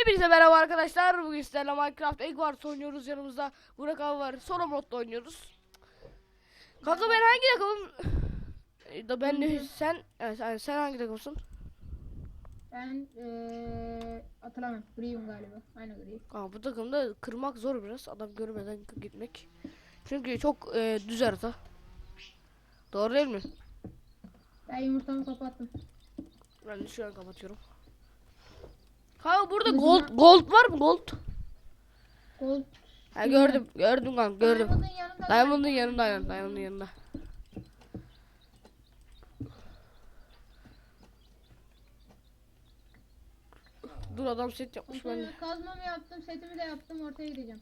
Hepinize merhaba arkadaşlar. Bugün sizlerle Minecraft Egg Wars oynuyoruz. Yanımızda Burak abi var. Solo modda oynuyoruz. Kanka ben hangi takımım? E, Da ben de sen evet, sen, sen hangi takımsın? Ben eee hatırlamıyorum. Gri'yim galiba. Aynen Gri. Kanka bu takımda kırmak zor biraz. Adam görmeden gitmek. Çünkü çok e, düz harita. Doğru değil mi? Ben yumurtamı kapattım. Ben de şu an kapatıyorum. Kanka burada gold gold var mı gold? Gold. Ha gördüm gördüm kanka gördüm. Diamond'ın yanında. Diamond'ın yanında aynen Diamond'ın yanında. Dur adam set yapmış ben Kazmamı yaptım, setimi de yaptım, ortaya gideceğim.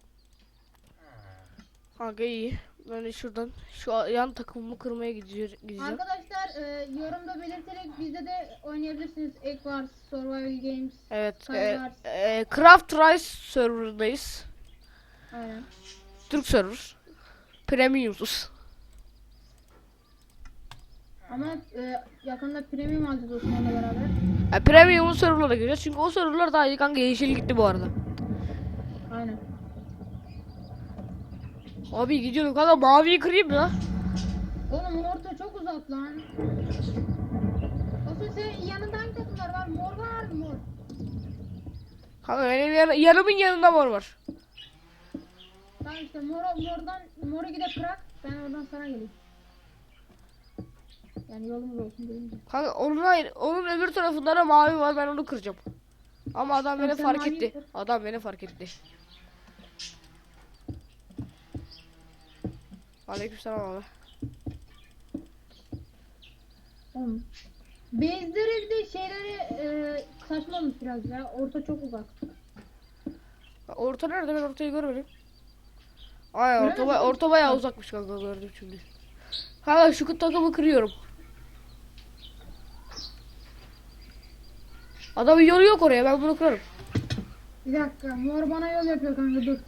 Kanka iyi. De şuradan şu yan takımımı kırmaya gidiyor, gideceğim. Arkadaşlar eee, yorumda belirterek bizde de oynayabilirsiniz. Wars, Survival Games. Evet. E, e, Craft Rice server'dayız. Aynen. Türk server. Premiumsuz. Ama eee, yakında premium alacağız Osman'la beraber. E, premium server'lara gireceğiz. Çünkü o server'lar daha iyi kanka yeşil gitti bu arada. Aynen. Abi gidiyorum kanka maviyi kırayım ya. Oğlum orta çok uzak lan. Olsun senin yanında hangi takımlar var? Mor var mı mor? Kanka benim yan, yanımın yanında mor var. Tamam işte moru, mordan moru gidip bırak. Ben oradan sana geleyim. Yani yolumuz olsun deyince. Kanka onun hayır, onun öbür tarafında da mavi var ben onu kıracağım. Ama adam beni fark etti. kır. Adam beni fark etti. Aleykümselam abi. Oğlum. Base'leri bir de şeyleri e, saçma olmuş biraz ya. Orta çok uzak. Orta nerede ben ortayı görmedim. Ay orta, ba- orta bayağı uzakmış kanka gördüm şimdi. Kanka şu takımı kırıyorum. Adamın yolu yok oraya ben bunu kırarım. Bir dakika. Mor bana yol yapıyor kanka dur.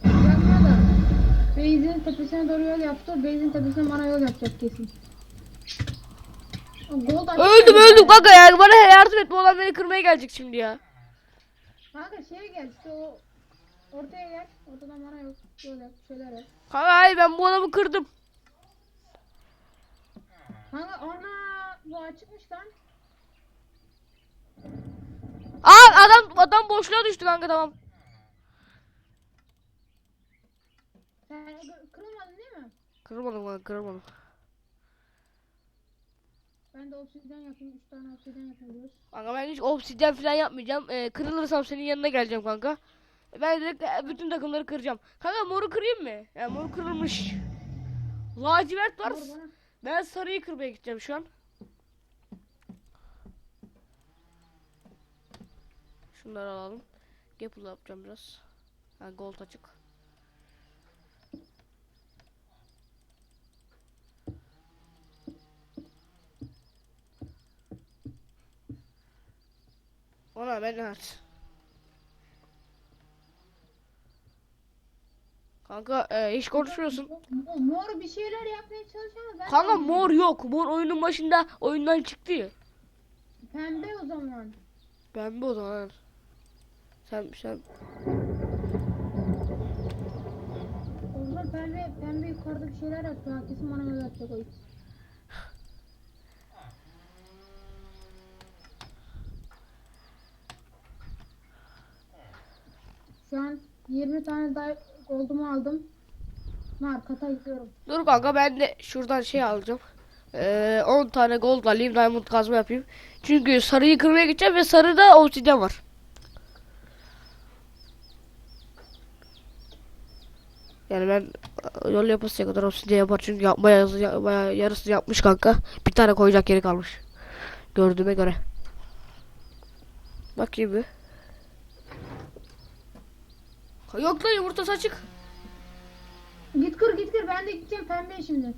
Base'in tepesine doğru yol yaptı. Base'in tepesine bana yol yapacak kesin. Gold açık Öldüm yani. öldüm kanka ya bana yardım et bu adam beni kırmaya gelecek şimdi ya. Kanka şeye gel işte o ortaya gel. Ortadan bana yol, yol yap. Şeyler yap. Kanka hayır ben bu adamı kırdım. Kanka ana bu açıkmış lan. Aa adam adam boşluğa düştü kanka tamam. Sen kı- kırılmadın değil mi? Kırmadım kanka kırmadım. Ben de obsidyen yapayım. 3 tane obsidyen yapıyoruz. Kanka ben hiç obsidyen falan yapmayacağım. Ee, kırılırsam senin yanına geleceğim kanka. Ben direkt e, bütün takımları kıracağım. Kanka moru kırayım mı? Ya mor kırılmış. Lacivert var. Ben sarıyı kırmaya gideceğim şu an. Şunları alalım. Gapple yapacağım biraz. Ha gold açık. Ben evet. Kanka e, hiç konuşmuyorsun. Mo- Mor bir şeyler yapmaya çalışıyor ben Kanka mor yok. Mor oyunun başında oyundan çıktı ya. Pembe o zaman. Pembe o zaman. Sen sen O zaman pembe, pembe yukarıda bir şeyler yapıyor. Kesin bana öyle yapacak o it. Şu an 20 tane daha goldumu aldım. Nar kata gidiyorum. dur kanka ben de şuradan şey alacağım. Ee, 10 tane gold alayım diamond kazma yapayım. Çünkü sarıyı kırmaya gideceğim ve sarıda obsidian var. Yani ben e, yol yapasıya kadar obsidian yapar çünkü yapmaya bayağı yarısı yapmış kanka. Bir tane koyacak yeri kalmış. Gördüğüme göre. Bakayım bir. Yok lan yumurtası açık. Git kır git kır ben de gideceğim pembeye şimdi.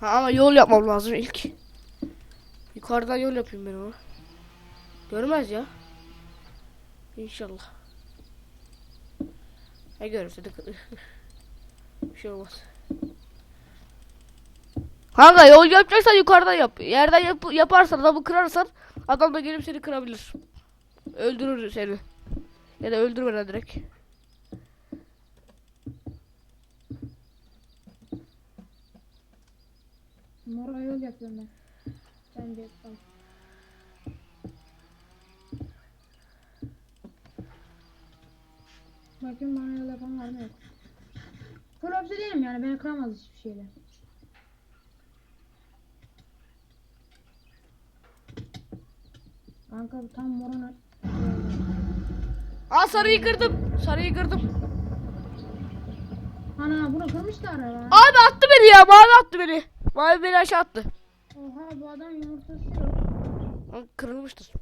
Ha, ama yol yapmam lazım ilk. Yukarıdan yol yapayım ben onu. Görmez ya. İnşallah. Ne görürse de bir şey olmaz. Kanka yol yapacaksan yukarıdan yap. Yerden yap yaparsan adamı kırarsan Adam da gelip seni kırabilir. Öldürür seni. Ya da öldürmeden direkt. Mora yol yapıyorum ben. Bence tamam. Bakayım bana yol yapan var mı yok. Full obsidian'im yani beni kıramaz hiçbir şeyle. Kanka tam morona. Aa sarıyı kırdım. Sarıyı kırdım. Ana bunu kırmışlar ya. lan. Abi attı beni ya. Mavi attı beni. Mavi beni aşağı attı. Oha bu adam yumurtası yok. Lan Kırılmıştır.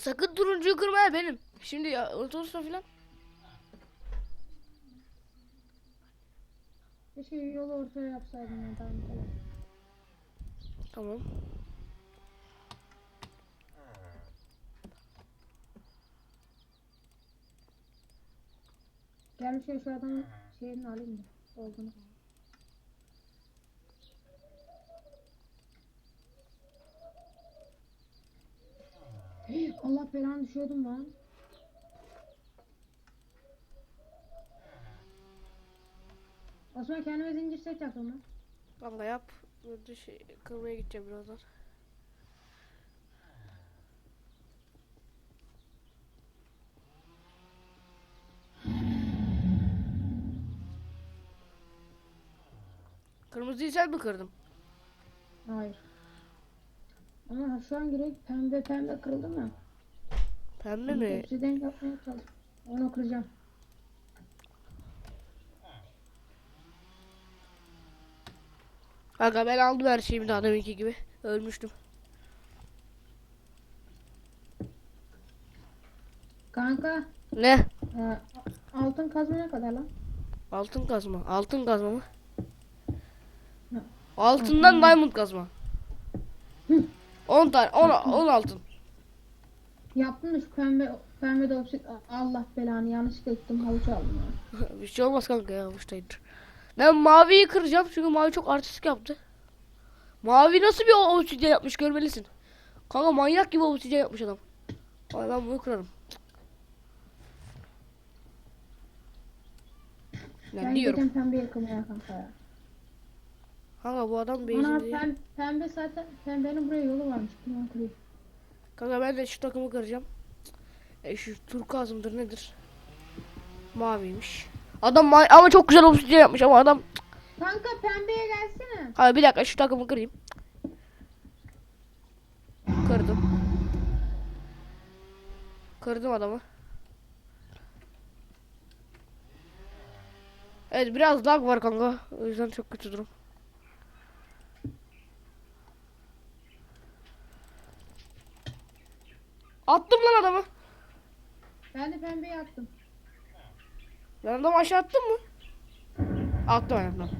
Sakın turuncuyu kırma ya benim. Şimdi ya unutursun filan. Keşke yolu ortaya yapsaydım ya tamam tamam. Tamam. Gel bir şey şu adamın şeyini alayım da. Olduğunu. Allah belanı düşüyordum lan. Osman kendime zincir set yaptım lan. Yap. Burada şey, kırmaya gideceğim birazdan. Kırmızıyı sen mi kırdın? Hayır. Ama şu an direkt pembe pembe kırıldı mı? Pembe mi? Obsidian yapmaya çalış. Onu kıracağım. Kanka ben aldım her şeyimi daha deminki gibi. Ölmüştüm. Kanka Ne? e, altın kazma ne kadar lan? Altın kazma. Altın kazma mı? Altından diamond kazma. Hı. 10 tane. 10 10 altın. Yaptın da şu pembe pembe de obsid Allah belanı yanlışlıkla gittim havuç aldım ya. bir şey olmaz kanka ya uçtaydır. Ben maviyi kıracağım çünkü mavi çok artistik yaptı. Mavi nasıl bir obsidyen yapmış görmelisin. Kanka manyak gibi obsidyen yapmış adam. Ay ben bunu kırarım. Ben, Ben diyorum. pembe yakımaya kanka ya. Kanka bu adam Ana beyzinde. pem, pembe zaten pembenin buraya yolu varmış. Bunu kırayım. Kanka ben de şu takımı kıracağım. E şu turkuaz mıdır nedir? Maviymiş. Adam ma- ama çok güzel obsidyen yapmış ama adam Kanka pembeye gelsene. Hayır bir dakika şu takımı kırayım. Kırdım. Kırdım adamı. Evet biraz lag var kanka. O yüzden çok kötü durum. Attım lan adamı. Ben de pembeye attım. Ben adamı aşağı attım mı? Attım ben adamı.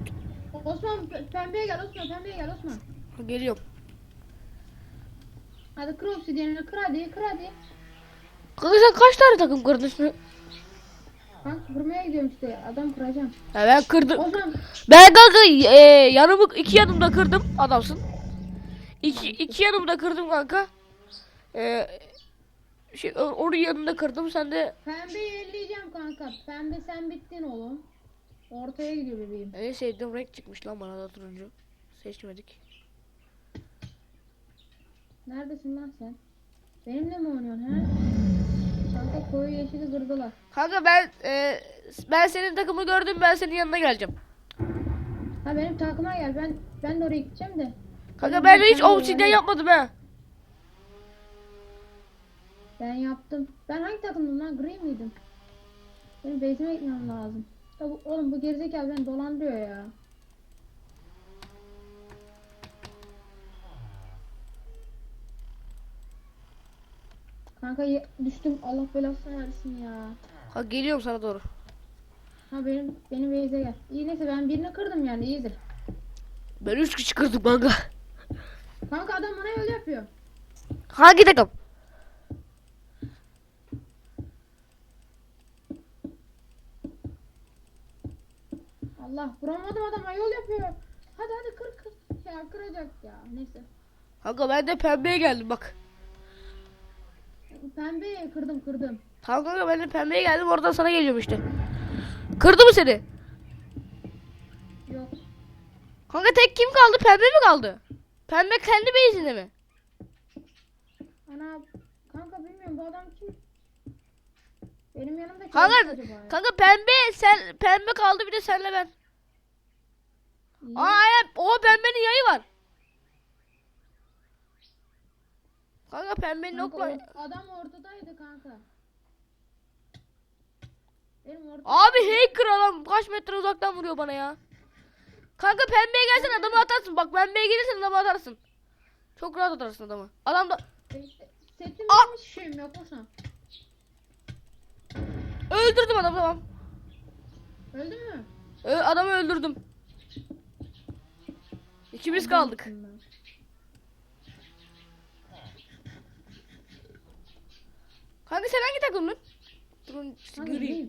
Osman pe- pembeye gel Osman pembeye gel Osman. Geliyorum. Hadi kır obsidyenini kır hadi kır hadi. Kanka sen kaç tane takım kırdın şimdi? Kanka kırmaya gidiyorum işte adam kıracağım. Ya ben kırdım. Osman Ben kanka e, yanımı iki yanımda kırdım adamsın. İki, iki yanımda kırdım kanka. E, şey, onun yanında kırdım sen de pembeyi elleyeceğim kanka. Pembe sen bittin oğlum. Ortaya gidiyor bebeğim. en sevdiğim renk çıkmış lan bana da turuncu. Seçmedik. Neredesin lan sen? Benimle mi oynuyorsun he? Kanka koyu yeşili kırdılar. Kanka ben e, ben senin takımı gördüm ben senin yanına geleceğim. Ha benim takıma gel ben ben de oraya gideceğim de. Kanka ben hiç obsidyen yapmadım ha. Ben yaptım. Ben hangi takımdım lan? Gri miydim? Benim base'ime gitmem lazım. Ya bu, oğlum bu gerizekalı beni dolandırıyor ya. Kanka düştüm. Allah belasını versin ya. Ha geliyorum sana doğru. Ha benim benim base'e gel. İyi neyse ben birini kırdım yani iyidir. Ben üç kişi kırdım kanka. Kanka adam bana yol yapıyor. Hangi takım? Allah vuramadım adama yol yapıyor. Hadi hadi kır kır. şey kıracak ya. Neyse. Kanka ben de pembeye geldim bak. Pembe kırdım kırdım. Tamam kanka ben de pembeye geldim oradan sana geliyorum işte. Kırdı mı seni? Yok. Kanka tek kim kaldı? Pembe mi kaldı? Pembe kendi base'inde mi? Ana kanka bilmiyorum bu adam kim? Benim yanımda kim Kanka, kanka pembe sen pembe kaldı bir de senle ben. Aa aynen o pembenin yayı var. Kanka pembenin ok Kanka, var. adam ortadaydı kanka. Benim ortada. Abi hacker adam kaç metre uzaktan vuruyor bana ya. Kanka pembeye gelsen adamı atarsın. Bak pembeye gelirsen adamı atarsın. Çok rahat atarsın adamı. Adam da Setim şeyim yok olsa. Öldürdüm adamı tamam. Öldü mü? Ö- adamı öldürdüm. İkimiz kaldık. Kanka sen hangi takımdın? Durun değil.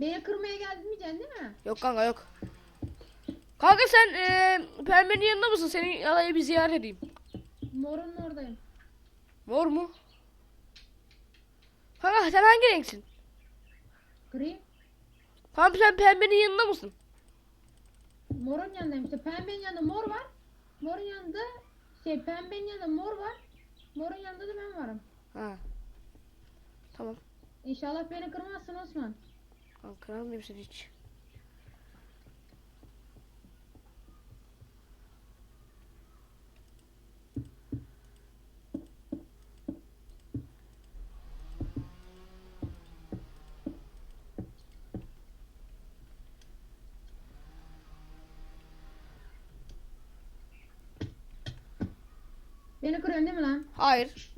Beni kırmaya geldin diyeceksin değil mi? Yok kanka yok. Kanka sen eee pembenin yanında mısın? Senin adayı bir ziyaret edeyim. Morun oradayım. Mor mu? Kanka sen hangi renksin? Gri. Kanka sen pembenin yanında mısın? Morun yanındayım işte. Pembenin yanında mor var. Morun yanında şey pembenin yanında mor var. Morun yanında da ben varım. Ha. Tamam. İnşallah beni kırmazsın Osman. Mıyım seni hiç? Beni kırıyorsun değil mi lan? Hayır.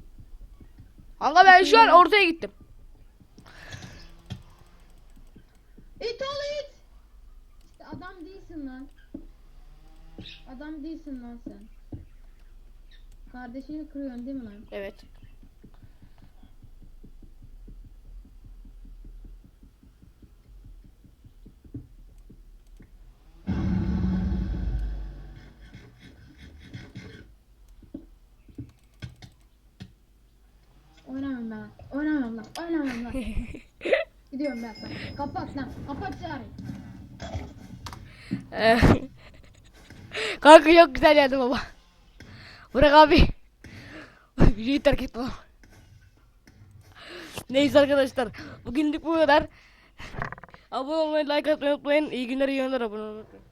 Kanka ben şu an ortaya gittim. İt ol it. İşte adam değilsin lan. Adam değilsin lan sen. Kardeşini kırıyorsun değil mi lan? Evet. Ben. Oynamam lan. Oynamam lan. Gidiyorum ben lan. Kapat lan. Kapat çağrı. Ee, Kanka çok güzel geldi baba. Bırak abi. Videoyu terk et baba. Neyse arkadaşlar. Bugünlük bu kadar. Abone olmayı, like atmayı unutmayın. İyi günler, iyi günler abone olmayı unutmayın.